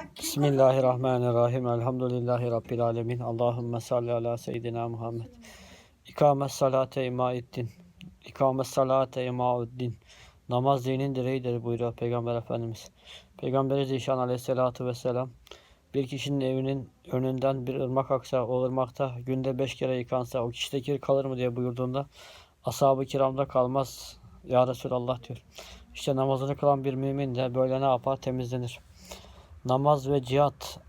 Bismillahirrahmanirrahim. Elhamdülillahi Rabbil alemin. Allahümme salli ala seyyidina Muhammed. İkamet salate imaiddin. İkamet salate imauddin. Namaz dinin direğidir buyuruyor Peygamber Efendimiz. Peygamberi Zişan aleyhissalatu vesselam bir kişinin evinin önünden bir ırmak aksa o ırmakta günde beş kere yıkansa o kişide kir kalır mı diye buyurduğunda ashab-ı kiramda kalmaz ya Resulallah diyor. İşte namazını kılan bir mümin de böyle ne yapar? Temizlenir. Namaz ve cihat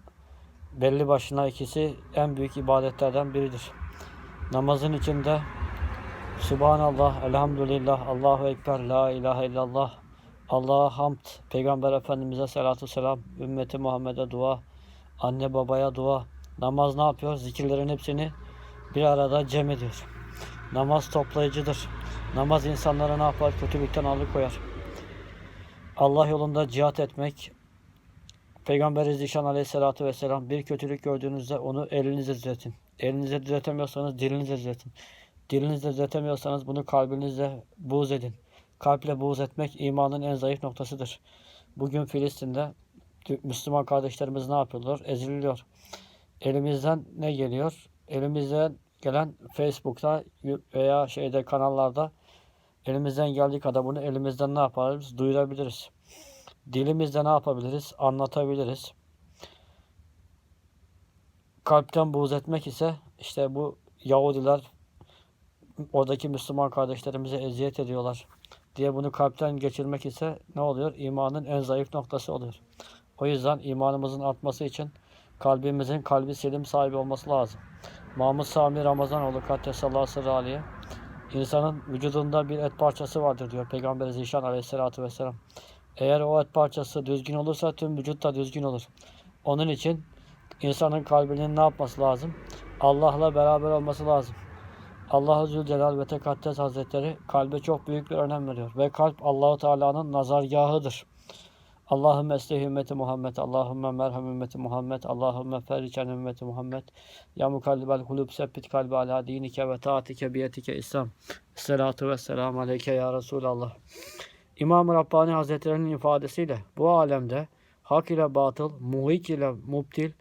belli başına ikisi en büyük ibadetlerden biridir. Namazın içinde Subhanallah, Elhamdülillah, Allahu Ekber, La ilahe illallah, Allah'a hamd, Peygamber Efendimiz'e salatu selam, ümmeti Muhammed'e dua, anne babaya dua. Namaz ne yapıyor? Zikirlerin hepsini bir arada cem ediyor. Namaz toplayıcıdır. Namaz insanlara ne yapar? Kötülükten alıkoyar. Allah yolunda cihat etmek, Peygamber Zişan Aleyhisselatü Vesselam bir kötülük gördüğünüzde onu elinizle düzeltin. Elinizle düzeltemiyorsanız dilinizle düzeltin. Dilinizle düzeltemiyorsanız bunu kalbinizle buğz edin. Kalple buğz etmek imanın en zayıf noktasıdır. Bugün Filistin'de Müslüman kardeşlerimiz ne yapıyorlar? Eziliyor. Elimizden ne geliyor? Elimizden gelen Facebook'ta veya şeyde kanallarda elimizden geldiği kadar bunu elimizden ne yaparız? Duyurabiliriz. Dilimizde ne yapabiliriz? Anlatabiliriz. Kalpten buğz etmek ise işte bu Yahudiler oradaki Müslüman kardeşlerimize eziyet ediyorlar diye bunu kalpten geçirmek ise ne oluyor? İmanın en zayıf noktası oluyor. O yüzden imanımızın artması için kalbimizin kalbi selim sahibi olması lazım. Mahmud Sami Ramazanoğlu Kaddesallahu sırrı aliye insanın vücudunda bir et parçası vardır diyor Peygamber Zişan aleyhissalatü vesselam. Eğer o et parçası düzgün olursa tüm vücut da düzgün olur. Onun için insanın kalbinin ne yapması lazım? Allah'la beraber olması lazım. Allah Zülcelal ve Tekaddes Hazretleri kalbe çok büyük bir önem veriyor. Ve kalp Allahu Teala'nın nazargahıdır. Allahümme eslih ümmeti Muhammed, Allahümme merhem ümmeti Muhammed, Allahümme ferricen ümmeti Muhammed. Ya mukallibel kulub sebbit kalbi ala dinike ve taatike biyetike İslam. Esselatu ve selamu aleyke ya Resulallah. İmam-ı Rabbani Hazretleri'nin ifadesiyle bu alemde hak ile batıl, muhik ile mubtil,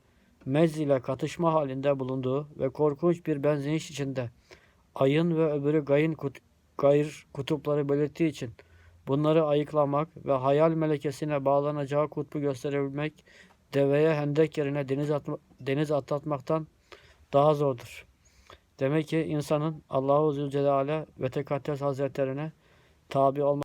mez ile katışma halinde bulunduğu ve korkunç bir benzeyiş içinde ayın ve öbürü gayın kut, gayr kutupları belirttiği için bunları ayıklamak ve hayal melekesine bağlanacağı kutbu gösterebilmek deveye hendek yerine deniz, atma, deniz atlatmaktan daha zordur. Demek ki insanın Allahu Zülcelal'e ve Tekaddes Hazretlerine tabi olmak